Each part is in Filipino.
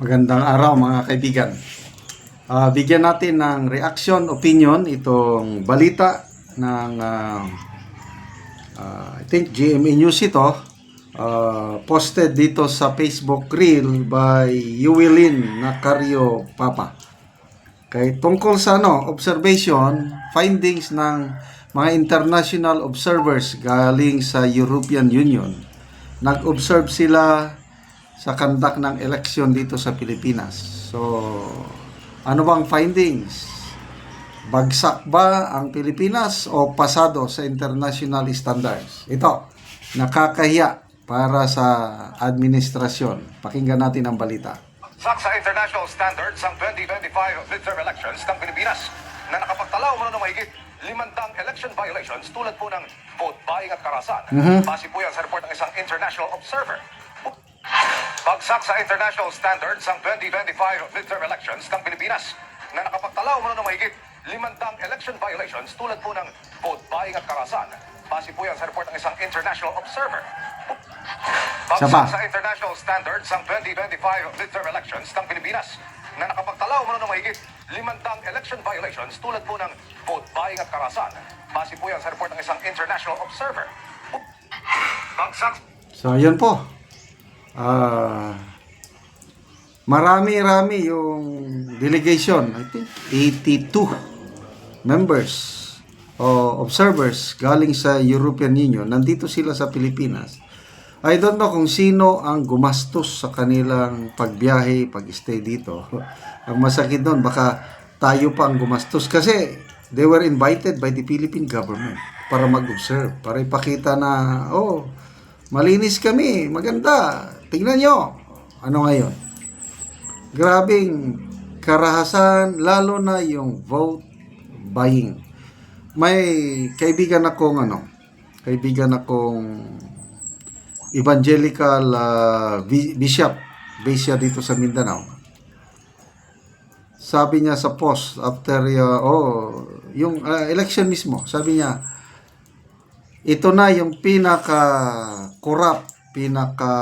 Magandang araw mga kaibigan. Ah, bigyan natin ng reaction, opinion itong balita ng ah, ah, I think GMA News ito ah, posted dito sa Facebook Reel by Yuwilin Nacario Papa. Kay tungkol sa ano, observation, findings ng mga international observers galing sa European Union. Nag-observe sila sa kandak ng eleksyon dito sa Pilipinas. So, ano bang findings? Bagsak ba ang Pilipinas o pasado sa international standards? Ito, nakakahiya para sa administrasyon. Pakinggan natin ang balita. Sak sa international standards ang 2025 midterm elections ng Pilipinas na nakapagtalaw mo ng mahigit limandang election violations tulad po ng vote buying at karasan. Base po yan sa report ng isang international observer. Bagsak sa international standards ang 2025 midterm elections ng Pilipinas na nakapagtalaw mo ng mahigit limandang election violations tulad po ng vote buying at karasan. Base po yan sa report ng isang international observer. Bagsak sa international standards ang 2025 midterm elections ng Pilipinas na nakapagtalaw mo ng mahigit limandang election violations tulad po ng vote buying at karasan. Base po yan sa report ng isang international observer. Bagsak So, yun po. Ah, marami-rami yung delegation. I think 82 members o observers galing sa European Union. Nandito sila sa Pilipinas. I don't know kung sino ang gumastos sa kanilang pagbiyahe, pag-stay dito. Ang masakit doon, baka tayo pa ang gumastos. Kasi they were invited by the Philippine government para mag-observe, para ipakita na, oh, malinis kami, maganda, tingnan nyo. Ano ngayon? Grabing karahasan, lalo na yung vote buying. May kaibigan akong ano, kaibigan akong evangelical bi- bishop based dito sa Mindanao. Sabi niya sa post after uh, oh, yung ah, election mismo, sabi niya ito na yung pinaka corrupt, pinaka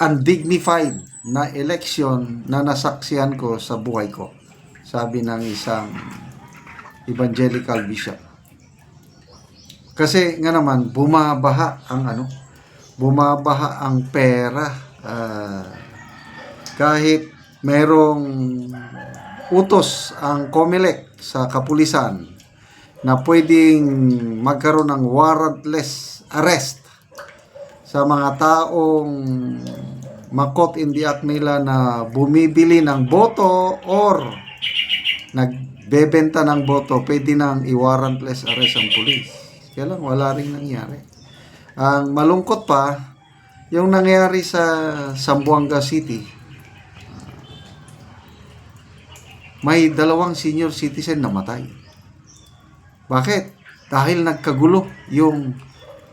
undignified na election na nasaksihan ko sa buhay ko. Sabi ng isang evangelical bishop. Kasi nga naman bumabaha ang ano, bumabaha ang pera ah, kahit merong utos ang COMELEC sa kapulisan na pwedeng magkaroon ng warrantless arrest sa mga taong makot in the act nila na bumibili ng boto or nagbebenta ng boto, pwede nang i-warrantless arrest ang pulis. Kaya lang, wala rin nangyari. Ang malungkot pa, yung nangyari sa Zamboanga City, may dalawang senior citizen namatay. Bakit? Dahil nagkagulo yung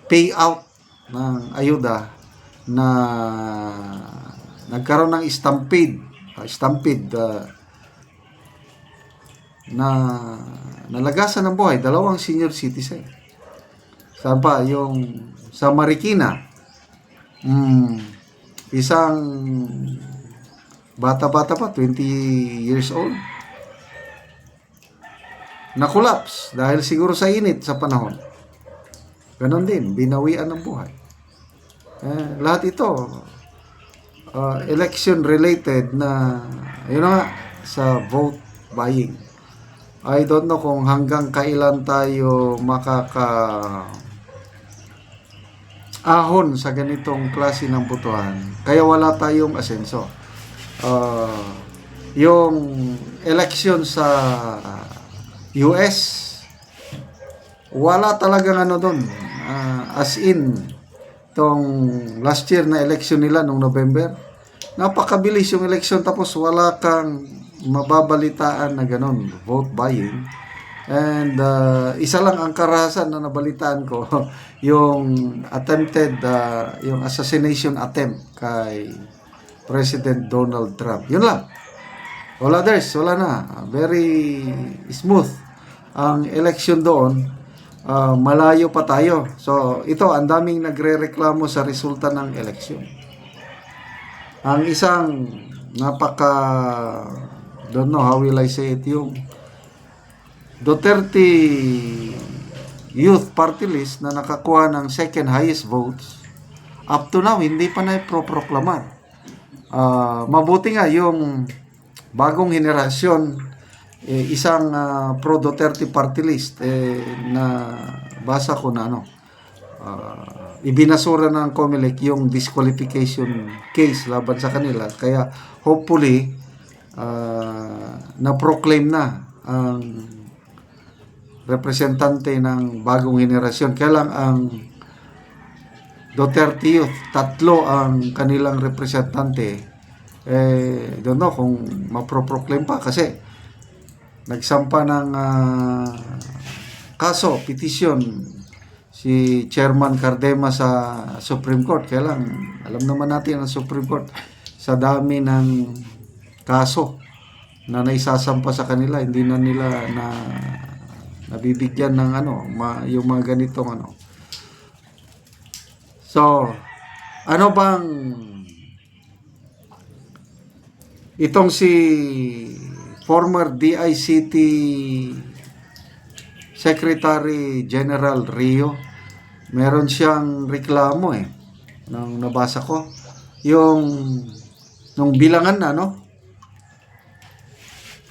payout ng ayuda na nagkaroon ng stampede, uh, stampede uh, na nalagasan ng buhay, dalawang senior citizen. Saan pa? Yung sa Marikina, mm, isang bata-bata pa, 20 years old, na-collapse dahil siguro sa init sa panahon. Ganon din, binawian ng buhay. Eh, lahat ito, uh, election related na, yun nga, sa vote buying. I don't know kung hanggang kailan tayo makaka ahon sa ganitong klase ng botohan. Kaya wala tayong asenso. Uh, yung election sa US, wala talagang ano doon. Ah, as in, tong last year na election nila nung November, napakabilis yung election tapos wala kang mababalitaan na ganun, vote buying. And uh, isa lang ang karahasan na nabalitaan ko, yung attempted, uh, yung assassination attempt kay President Donald Trump. Yun lang. Wala others, wala na. Very smooth ang election doon. Ah, malayo pa tayo. So, ito, ang daming nagre-reklamo sa resulta ng election. Ang isang napaka don't know how will I say it yung Duterte Youth Party List na nakakuha ng second highest votes up to now hindi pa na pro-proclamar. Ah, mabuti nga yung bagong henerasyon eh, isang ah, pro Duterte Party List eh, na basa ko na ano ah, ibinasura ng COMELEC yung disqualification case laban sa kanila kaya hopefully ah, na-proclaim na ang representante ng bagong henerasyon kaya lang ang Duterte Youth, tatlo ang kanilang representante. Eh, don't know kung maproproclaim pa kasi nagsampa ng ah, kaso, petition si Chairman Cardema sa Supreme Court. Kaya lang, alam naman natin ang Supreme Court sa dami ng kaso na naisasampa sa kanila, hindi na nila na nabibigyan ng ano, ma, yung mga ganitong ano. So, ano bang itong si former DICT Secretary General Rio, meron siyang reklamo eh, nang nabasa ko. Yung, nung bilangan na, no?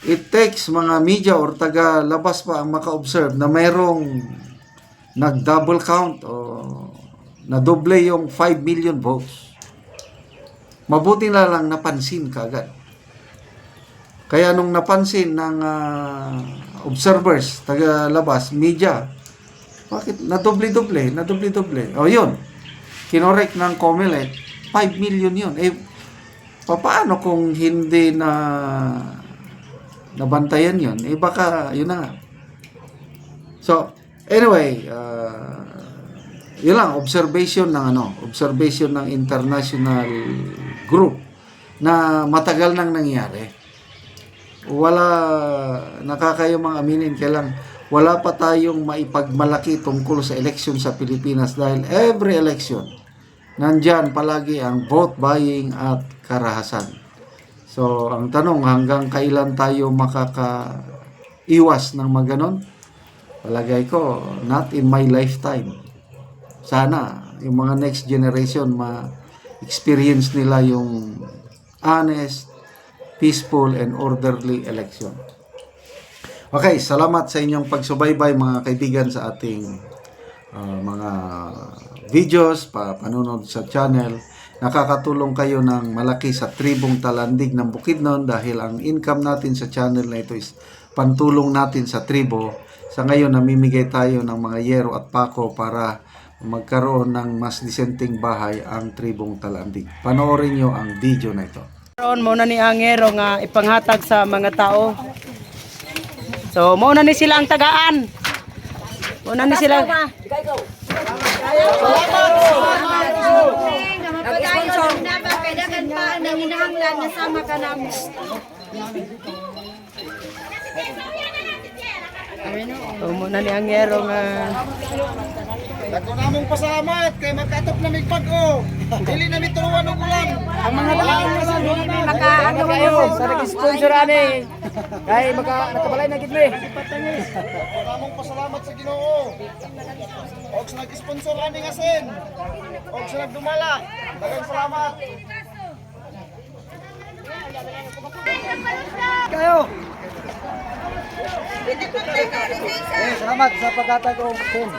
It takes mga media or taga labas pa ang maka-observe na mayroong nag-double count o na doble yung 5 million votes. Mabuti na lang napansin kagad. Kaya nung napansin ng ah, observers, taga labas, media, bakit nadoble-doble, nadoble-doble. O yun, kinorek ng COMELEC, 5 million yun. Eh, paano kung hindi na nabantayan yun? Eh baka, yun na nga. So, anyway, uh, yun lang, observation ng ano, observation ng international group na matagal nang nangyari. Wala, nakakayong mga aminin, kailang wala pa tayong maipagmalaki tungkol sa election sa Pilipinas dahil every election, nandyan palagi ang vote buying at karahasan. So, ang tanong, hanggang kailan tayo makaka-iwas ng maganon? Palagay ko, not in my lifetime sana yung mga next generation ma-experience nila yung honest, peaceful, and orderly election. Okay, salamat sa inyong pagsubaybay mga kaibigan sa ating uh, mga videos, pa panunod sa channel. Nakakatulong kayo ng malaki sa tribong talandig ng Bukidnon dahil ang income natin sa channel na ito is pantulong natin sa tribo. Sa ngayon, namimigay tayo ng mga yero at pako para magkaroon ng mas disenteng bahay ang tribong talandig. Panoorin nyo ang video na ito. Karon mo na ni Angero nga ipanghatag sa mga tao. So mo na ni sila ang tagaan. Mo na ni sila. So mo na ni Angero nga Dako namong pasalamat kay magkatop na mig bag-o. Dili na mituruan og ulan. ang mga tao Makaano kayo sa nag-sponsor ani. Kay maka nakabalay na gid mi. Dako namong pasalamat sa Ginoo. Og sa nag-sponsor ani nga sen. Og sa nagdumala. Daghang salamat. Kayo. Eh, salamat sa pagkatag og sen.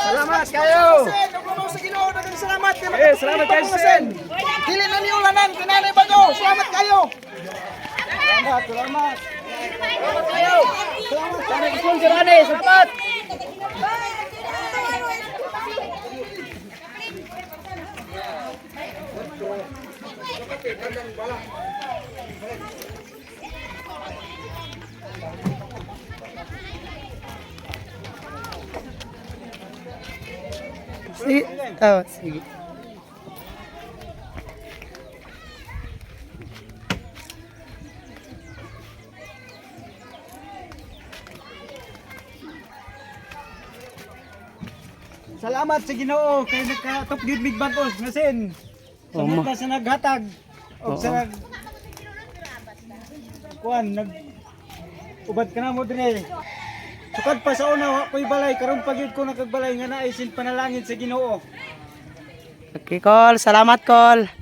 Salamat kayo. Salamat kayo. Ug sa Ginoo daghang salamat Eh, salamat kayo sen. Dili na ni ulanan kinanay bago. Salamat kayo. Salamat, salamat. Salamat kayo. Salamat sa nag-sponsor ani. Salamat. Sige. Oh, sige. Salamat sa Ginoo kay nagkatop gyud mig bag-os nga sen. Oh, sa naghatag og sa nag kuan nag ubad ka na mo dire. Sukad pa sa una wa ko'y balay karon pagyud ko nakagbalay nga naay sin panalangin sa Ginoo. Okay, Col. Salamat, Col.